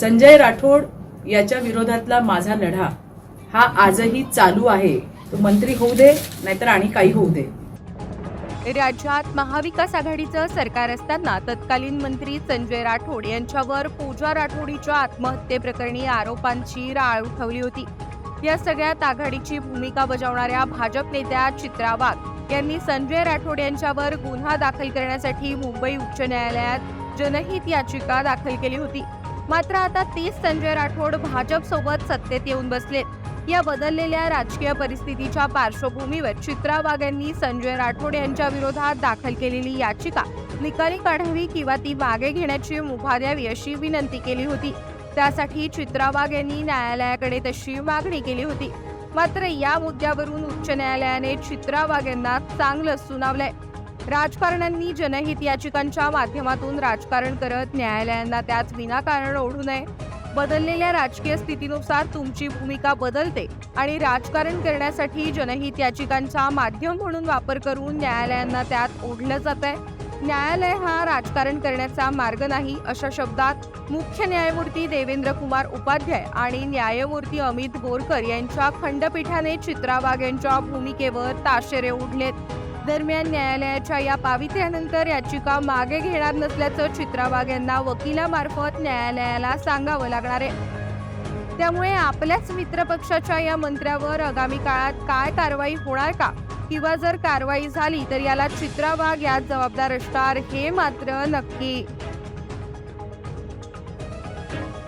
संजय राठोड याच्या विरोधातला माझा लढा हा आजही चालू आहे. तो मंत्री होऊ दे नाहीतर आणि काही होऊ दे. राज्यात महाविकास आघाडीचं सरकार असताना तत्कालीन मंत्री संजय राठोड यांच्यावर पूजा राठोडीच्या आत्महत्येप्रकरणी आरोपांची राळ उठवली होती. या सगळ्यात आघाडीची भूमिका बजावणाऱ्या भाजप नेत्या चित्रा वाघ यांनी संजय राठोड यांच्यावर गुन्हा दाखल करण्यासाठी मुंबई उच्च न्यायालयात जनहित याचिका दाखल केली होती. मात्र आता तीच संजय राठोड भाजपसोबत सत्तेत येऊन बसलेत या बदललेल्या राजकीय परिस्थितीच्या पार्श्वभूमीवर चित्रा वाघ यांनी संजय राठोड यांच्या विरोधात दाखल केलेली याचिका निकाली काढावी किंवा ती मागे घेण्याची मुभा द्यावी अशी विनंती केली होती. त्यासाठी चित्रा वाघ यांनी न्यायालयाकडे तशी मागणी केली होती. मात्र या मुद्द्यावरून उच्च न्यायालयाने चित्रा वाघ यांना चांगलं सुनावलंय. राजकारण्यांनी जनहित याचिकांच्या माध्यमातून राजकारण करत न्यायालयांना त्यात विनाकारण ओढू नये. बदललेल्या राजकीय स्थितीनुसार तुमची भूमिका बदलते आणि राजकारण करण्यासाठी जनहित याचिकांचा माध्यम म्हणून वापर करून न्यायालयांना त्यात ओढलं जात आहे न्यायालय हा राजकारण करण्याचा मार्ग नाही अशा शब्दात मुख्य न्यायमूर्ती देवेंद्र कुमार उपाध्याय आणि न्यायमूर्ती अमित बोरकर यांच्या खंडपीठाने चित्रा वाघ यांच्या भूमिकेवर ताशेरे ओढलेत. दरम्यान न्यायालयाच्या या पावित्र्यानंतर याचिका मागे घेणार नसल्याचं चित्रा वाघ यांना वकिलामार्फत न्यायालयाला सांगावं लागणार आहे. त्यामुळे आपल्याच मित्रपक्षाच्या या मंत्र्यावर आगामी काळात काय कारवाई होणार का? किंवा जर कारवाई झाली तर याला चित्रा वाघ यात जबाबदार असणार हे मात्र नक्की.